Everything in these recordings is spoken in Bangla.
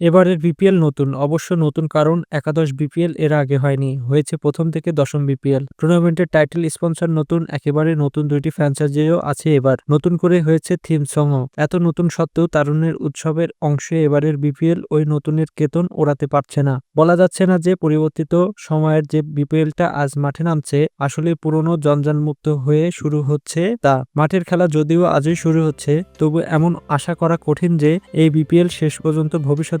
এবারের বিপিএল নতুন, অবশ্য নতুন কারণ একাদশ বিপিএল এর আগে হয়নি, হয়েছে প্রথম থেকে দশম বিপিএল। টুর্নামেন্টের টাইটেল স্পন্সর নতুন, একেবারে নতুন দুইটি ফ্র্যাঞ্চাইজিও আছে এবার, নতুন করে হয়েছে থিম সং এত নতুন সত্ত্বেও তারুণের উৎসবের অংশে এবারের বিপিএল ওই নতুনের কেতন ওড়াতে পারছে না। বলা যাচ্ছে না যে পরিবর্তিত সময়ের যে বিপিএলটা আজ মাঠে নামছে, আসলে পুরনো জঞ্জালমুক্ত হয়ে শুরু হচ্ছে তা। মাঠের খেলা যদিও আজই শুরু হচ্ছে, তবু এমন আশা করা কঠিন যে এই বিপিএল শেষ পর্যন্ত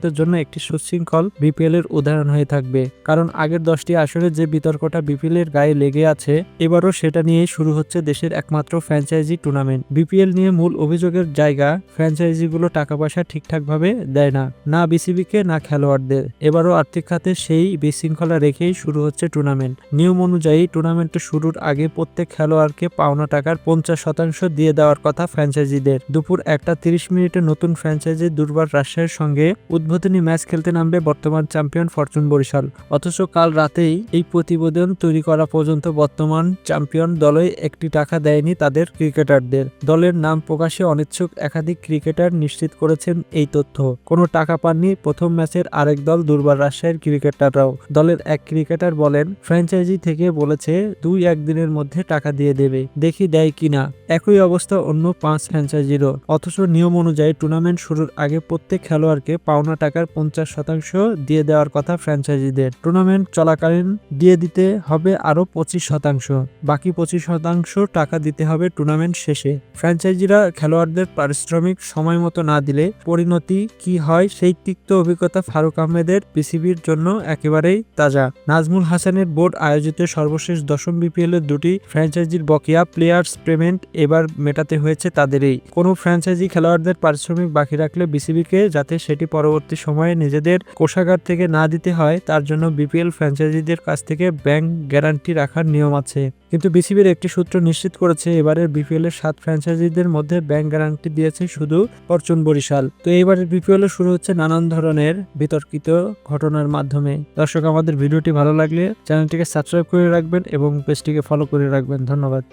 ভবিষ্যতের জন্য একটি সুশৃঙ্খল বিপিএল এর উদাহরণ হয়ে থাকবে। কারণ আগের দশটি আসরে যে বিতর্কটা বিপিএল এর গায়ে লেগে আছে, এবারও সেটা নিয়েই শুরু হচ্ছে দেশের একমাত্র ফ্র্যাঞ্চাইজি টুর্নামেন্ট। বিপিএল নিয়ে মূল অভিযোগের জায়গা, ফ্র্যাঞ্চাইজিগুলো টাকা পয়সা ঠিকঠাকভাবে দেয় না না বিসিবিকে, না খেলোয়াড়দের। এবারও আর্থিক খাতে সেই বিশৃঙ্খলা রেখেই শুরু হচ্ছে টুর্নামেন্ট। নিয়ম অনুযায়ী টুর্নামেন্ট শুরুর আগে প্রত্যেক খেলোয়াড়কে পাওনা টাকার পঞ্চাশ শতাংশ দিয়ে দেওয়ার কথা ফ্র্যাঞ্চাইজিদের। দুপুর একটা তিরিশ মিনিটে নতুন ফ্র্যাঞ্চাইজি দুর্বার রাজশাহীর সঙ্গে উদ্বোধনী ম্যাচ খেলতে নামবে বর্তমান চ্যাম্পিয়ন ফরচুন বরিশাল। অথচ কাল রাতেই এই প্রতিবেদন তৈরি করা পর্যন্ত বর্তমান চ্যাম্পিয়ন দলে একটি টাকা দেয়নি তাদের ক্রিকেটারদের। দলের নাম প্রকাশে অনিচ্ছুক একাধিক ক্রিকেটার নিশ্চিত করেছেন এই তথ্য। কোনো টাকা পাননি প্রথম ম্যাচের আরেক দল দুর্বার রাজশাহীর ক্রিকেটাররাও। দলের এক ক্রিকেটার বলেন, ফ্র্যাঞ্চাইজি থেকে বলেছে, দুই একদিনের মধ্যে টাকা দিয়ে দেবে। দেখি দেয় কিনা একই অবস্থা অন্য পাঁচ ফ্র্যাঞ্চাইজিরও। অথচ নিয়ম অনুযায়ী টুর্নামেন্ট শুরুর আগে প্রত্যেক খেলোয়াড়কে পাওনা টাকার পঞ্চাশ শতাংশ দিয়ে দেওয়ার কথা ফ্র্যাঞ্চাইজিদের। টুর্নামেন্ট চলাকালীন দিয়ে দিতে হবে আরও পঁচিশ শতাংশ। বাকি পঁচিশ শতাংশ টাকা দিতে হবে টুর্নামেন্ট শেষে। ফ্র্যাঞ্চাইজিরা খেলোয়াড়দের পারিশ্রমিক সময় মতো না দিলে পরিণতি কি হয় সেই তিক্ত অভিজ্ঞতা ফারুক আহমেদের পিসিবির জন্য একেবারেই তাজা। নাজমুল হাসানের বোর্ড আয়োজিত সর্বশেষ দশম বিপিএল এর দুটি ফ্র্যাঞ্চাইজির বকেয়া প্লেয়ার্স পেমেন্ট এবার মেটাতে হয়েছে তাদেরই। কোনো ফ্র্যাঞ্চাইজি খেলোয়াড়দের পারিশ্রমিক বাকি রাখলে বিসিবিকে যাতে সেটি পরবর্তী সময়ে নিজেদের কোষাগার থেকে না দিতে হয়, তার জন্য বিপিএল ফ্র্যাঞ্চাইজিদের কাছ থেকে ব্যাংক গ্যারান্টি রাখার নিয়ম আছে। কিন্তু বিসিবির একটি সূত্র নিশ্চিত করেছে, এবারের বিপিএল এর সাত ফ্র্যাঞ্চাইজিদের মধ্যে ব্যাংক গ্যারান্টি দিয়েছে শুধু ফরচুন বরিশাল। তো এবারের বিপিএল শুরু হচ্ছে নানান ধরনের বিতর্কিত ঘটনার মাধ্যমে। দর্শক, আমাদের ভিডিওটি ভালো লাগলে চ্যানেলটিকে সাবস্ক্রাইব করে রাখবেন এবং পেজটিকে ফলো করে রাখবেন। ধন্যবাদ।